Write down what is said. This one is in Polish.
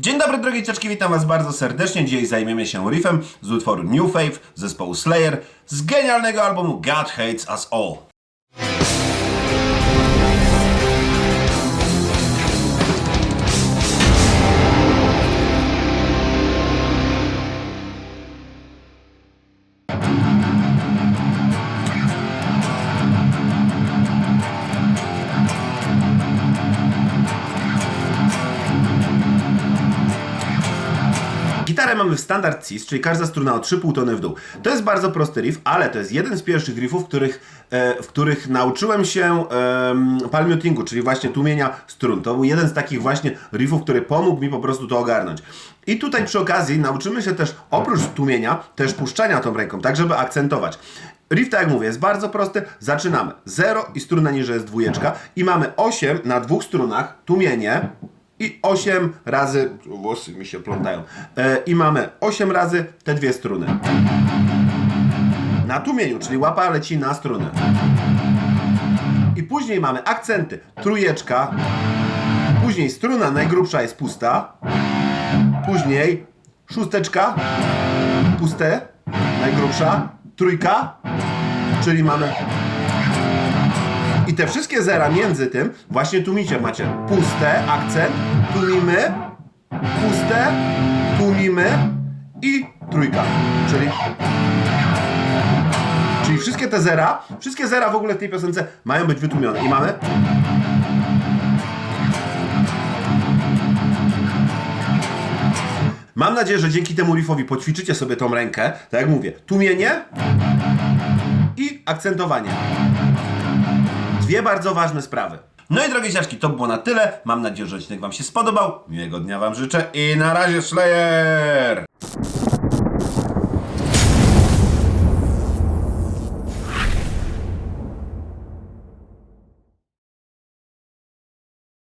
Dzień dobry drogie cieczki, witam was bardzo serdecznie. Dzisiaj zajmiemy się riffem z utworu New Faith zespołu Slayer z genialnego albumu God Hates Us All. Gitarę mamy w standard cis, czyli każda struna o 3,5 tony w dół. To jest bardzo prosty riff, ale to jest jeden z pierwszych riffów, których, e, w których nauczyłem się e, palmutingu, czyli właśnie tłumienia strun. To był jeden z takich właśnie riffów, który pomógł mi po prostu to ogarnąć. I tutaj przy okazji nauczymy się też oprócz tłumienia, też puszczania tą ręką, tak żeby akcentować. Riff, tak jak mówię, jest bardzo prosty. Zaczynamy 0 i struna niżej jest dwójeczka i mamy 8 na dwóch strunach, tłumienie, i 8 razy, włosy mi się plątają, e, i mamy 8 razy te dwie struny. Na tłumieniu, czyli łapa leci na struny. I później mamy akcenty, trójeczka, później struna najgrubsza jest pusta, później szósteczka, puste, najgrubsza, trójka, czyli mamy i te wszystkie zera między tym właśnie tłumicie. Macie puste, akcent, tłumimy, puste, tłumimy i trójka. Czyli Czyli wszystkie te zera, wszystkie zera w ogóle w tej piosence mają być wytłumione. I mamy Mam nadzieję, że dzięki temu riffowi poćwiczycie sobie tą rękę. Tak jak mówię, tłumienie i akcentowanie. Dwie bardzo ważne sprawy. No i drogie ciaczki, to było na tyle. Mam nadzieję, że odcinek Wam się spodobał. Miłego dnia Wam życzę i na razie Slayer!